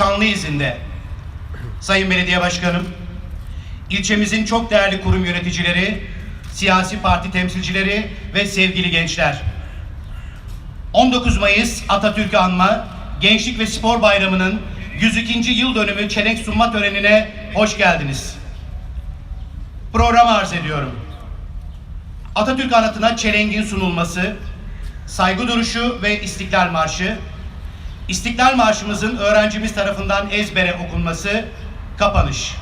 şanlı izinde. Sayın Belediye Başkanım, ilçemizin çok değerli kurum yöneticileri, siyasi parti temsilcileri ve sevgili gençler. 19 Mayıs Atatürk'ü anma Gençlik ve Spor Bayramı'nın 102. yıl dönümü çelenk sunma törenine hoş geldiniz. Programı arz ediyorum. Atatürk anıtına çelengin sunulması, saygı duruşu ve İstiklal Marşı, İstiklal Marşımızın öğrencimiz tarafından ezbere okunması, kapanış.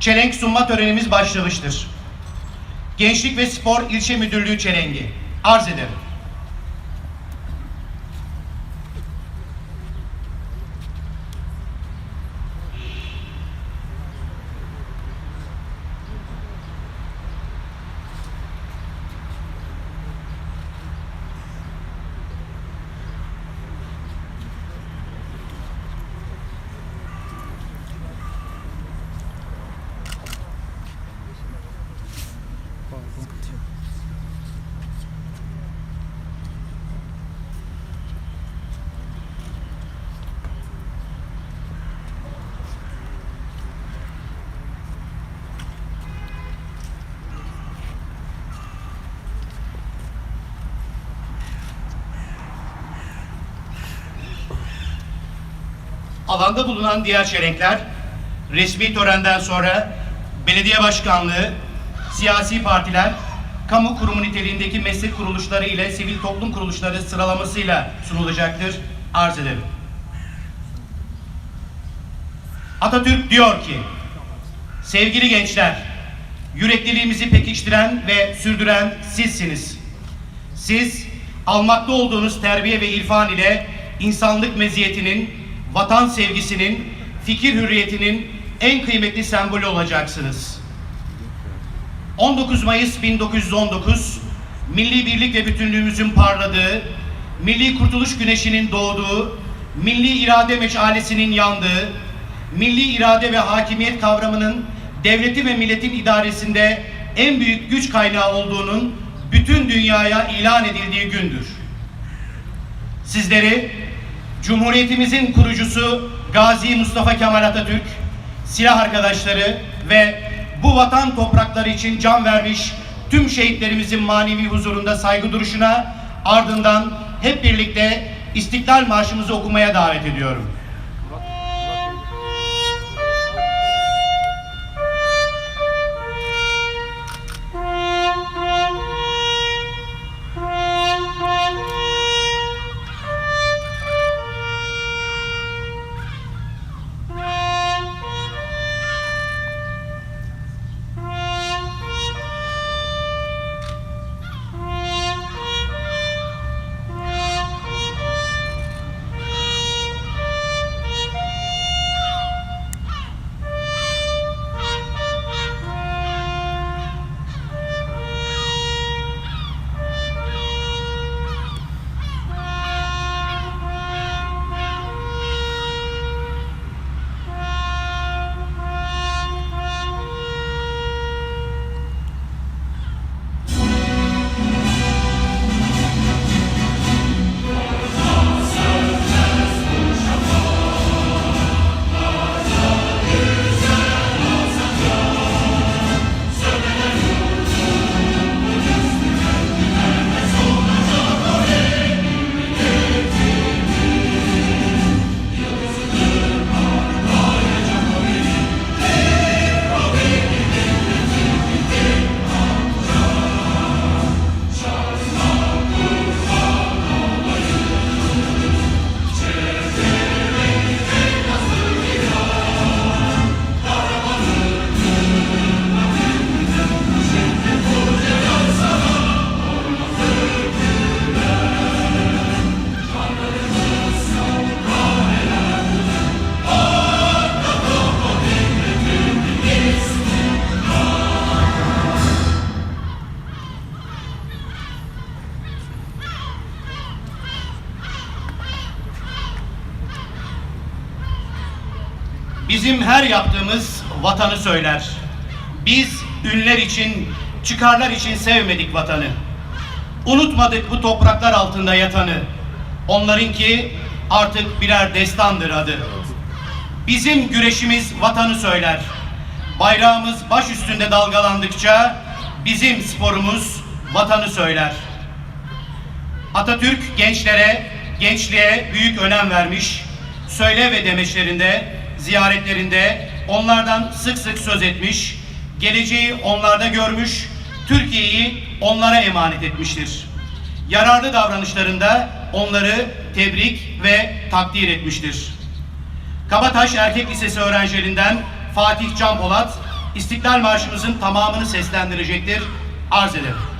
Çelenk sunma törenimiz başlamıştır. Gençlik ve Spor İlçe Müdürlüğü çelengi. Arz ederim. Alanda bulunan diğer çelenkler resmi törenden sonra belediye başkanlığı, siyasi partiler, kamu kurumu niteliğindeki meslek kuruluşları ile sivil toplum kuruluşları sıralamasıyla sunulacaktır. Arz ederim. Atatürk diyor ki, sevgili gençler, yürekliliğimizi pekiştiren ve sürdüren sizsiniz. Siz almakta olduğunuz terbiye ve irfan ile insanlık meziyetinin, vatan sevgisinin, fikir hürriyetinin en kıymetli sembolü olacaksınız. 19 Mayıs 1919 milli birlik ve bütünlüğümüzün parladığı, milli kurtuluş güneşinin doğduğu, milli irade meşalesinin yandığı, milli irade ve hakimiyet kavramının devleti ve milletin idaresinde en büyük güç kaynağı olduğunun bütün dünyaya ilan edildiği gündür. Sizleri Cumhuriyetimizin kurucusu Gazi Mustafa Kemal Atatürk, silah arkadaşları ve bu vatan toprakları için can vermiş tüm şehitlerimizin manevi huzurunda saygı duruşuna ardından hep birlikte İstiklal Marşımızı okumaya davet ediyorum. Bizim her yaptığımız vatanı söyler. Biz ünler için, çıkarlar için sevmedik vatanı. Unutmadık bu topraklar altında yatanı. Onlarınki artık birer destandır adı. Bizim güreşimiz vatanı söyler. Bayrağımız baş üstünde dalgalandıkça bizim sporumuz vatanı söyler. Atatürk gençlere, gençliğe büyük önem vermiş. Söyle ve demeçlerinde, ziyaretlerinde onlardan sık sık söz etmiş. Geleceği onlarda görmüş, Türkiye'yi onlara emanet etmiştir. Yararlı davranışlarında onları tebrik ve takdir etmiştir. Kabataş Erkek Lisesi öğrencilerinden Fatih Can Polat, İstiklal Marşımızın tamamını seslendirecektir. Arz ederim.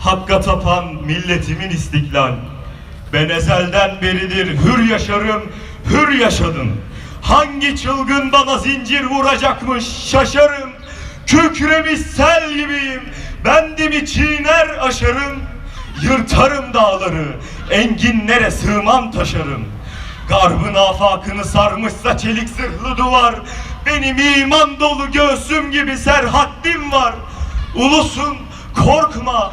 hakka tapan milletimin istiklal. Ben ezelden beridir hür yaşarım, hür yaşadım. Hangi çılgın bana zincir vuracakmış şaşarım. Kükremiş sel gibiyim, bendimi çiğner aşarım. Yırtarım dağları, enginlere sığmam taşarım. Garbın afakını sarmışsa çelik zırhlı duvar. Benim iman dolu göğsüm gibi serhaddim var. Ulusun korkma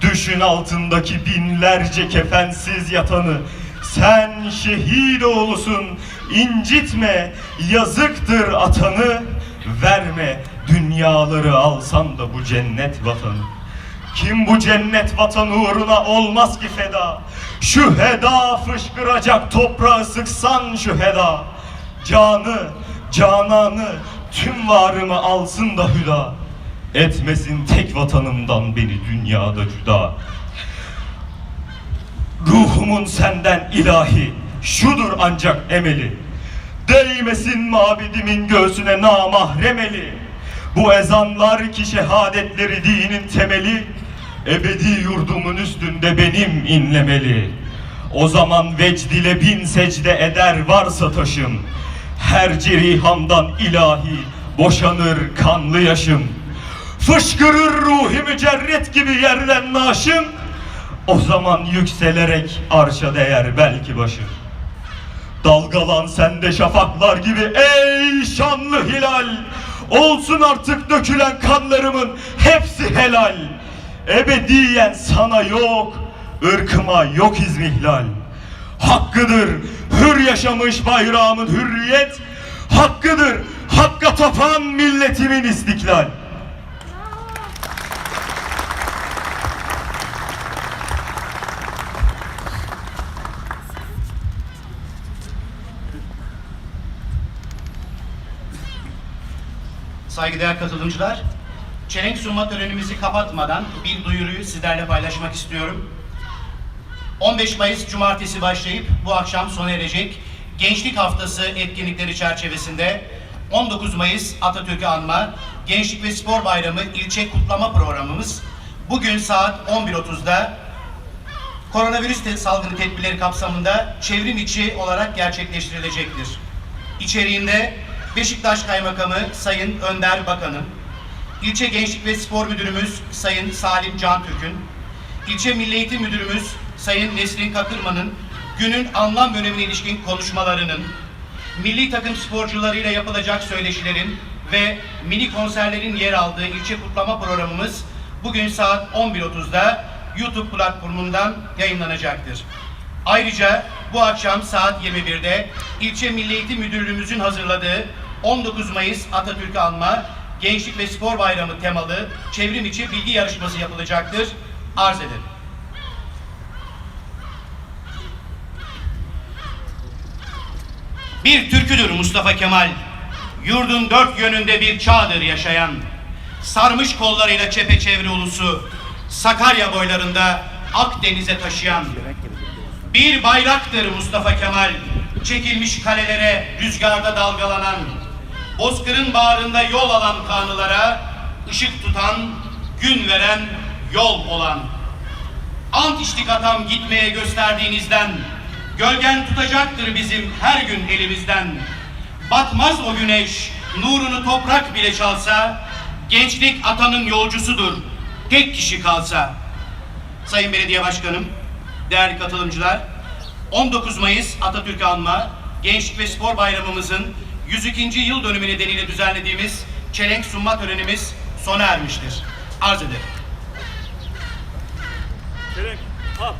düşün altındaki binlerce kefensiz yatanı. Sen şehit oğlusun, incitme, yazıktır atanı. Verme, dünyaları alsan da bu cennet vatanı. Kim bu cennet vatan uğruna olmaz ki feda? Şu heda fışkıracak toprağı sıksan şu heda. Canı, cananı, tüm varımı alsın da hüda. Etmesin tek vatanımdan beni dünyada cüda. Ruhumun senden ilahi, şudur ancak emeli. Değmesin mabidimin göğsüne namahremeli. Bu ezanlar ki şehadetleri dinin temeli. Ebedi yurdumun üstünde benim inlemeli. O zaman vecd ile bin secde eder varsa taşım. Her cerihamdan ilahi boşanır kanlı yaşım. Fışkırır ruhi mücerret gibi yerden naşım. O zaman yükselerek arşa değer belki başım. Dalgalan sende şafaklar gibi ey şanlı hilal! Olsun artık dökülen kanlarımın hepsi helal. Ebediyen sana yok, ırkıma yok izmihlal. Hakkıdır hür yaşamış bayrağımın hürriyet. Hakkıdır hakka tapan milletimin istiklal Saygıdeğer katılımcılar, çelenk sunma törenimizi kapatmadan bir duyuruyu sizlerle paylaşmak istiyorum. 15 Mayıs Cumartesi başlayıp bu akşam sona erecek Gençlik Haftası etkinlikleri çerçevesinde 19 Mayıs Atatürk'ü anma Gençlik ve Spor Bayramı ilçe kutlama programımız bugün saat 11.30'da koronavirüs salgını tedbirleri kapsamında çevrim içi olarak gerçekleştirilecektir. İçeriğinde Beşiktaş Kaymakamı Sayın Önder Bakan'ın, İlçe Gençlik ve Spor Müdürümüz Sayın Salim Can Türk'ün, İlçe Milli Eğitim Müdürümüz Sayın Nesrin Kakırman'ın günün anlam önemine ilişkin konuşmalarının, milli takım sporcularıyla yapılacak söyleşilerin ve mini konserlerin yer aldığı ilçe kutlama programımız bugün saat 11.30'da YouTube platformundan yayınlanacaktır. Ayrıca bu akşam saat 21'de ilçe Milli Eğitim Müdürlüğümüzün hazırladığı 19 Mayıs Atatürk'ü anma Gençlik ve Spor Bayramı temalı çevrim içi bilgi yarışması yapılacaktır. Arz ederim. Bir türküdür Mustafa Kemal. Yurdun dört yönünde bir çağdır yaşayan. Sarmış kollarıyla çepeçevre ulusu. Sakarya boylarında Akdeniz'e taşıyan. Bir bayraktır Mustafa Kemal. Çekilmiş kalelere rüzgarda dalgalanan. Bozkır'ın bağrında yol alan kanılara ışık tutan, gün veren, yol olan. Ant içtik atam gitmeye gösterdiğinizden. Gölgen tutacaktır bizim her gün elimizden. Batmaz o güneş, nurunu toprak bile çalsa. Gençlik atanın yolcusudur, tek kişi kalsa. Sayın Belediye Başkanım, değerli katılımcılar, 19 Mayıs Atatürk'ü anma, Gençlik ve Spor Bayramımızın 102. yıl dönümü nedeniyle düzenlediğimiz çelenk sunma törenimiz sona ermiştir. Arz ederim. Çelenk al.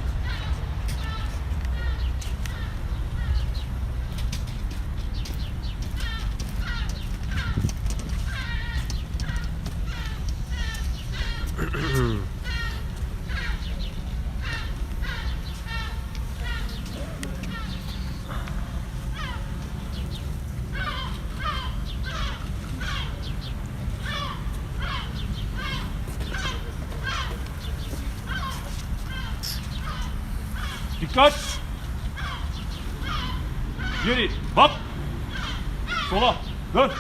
Dikkat! Geri, bak! Sola, dön!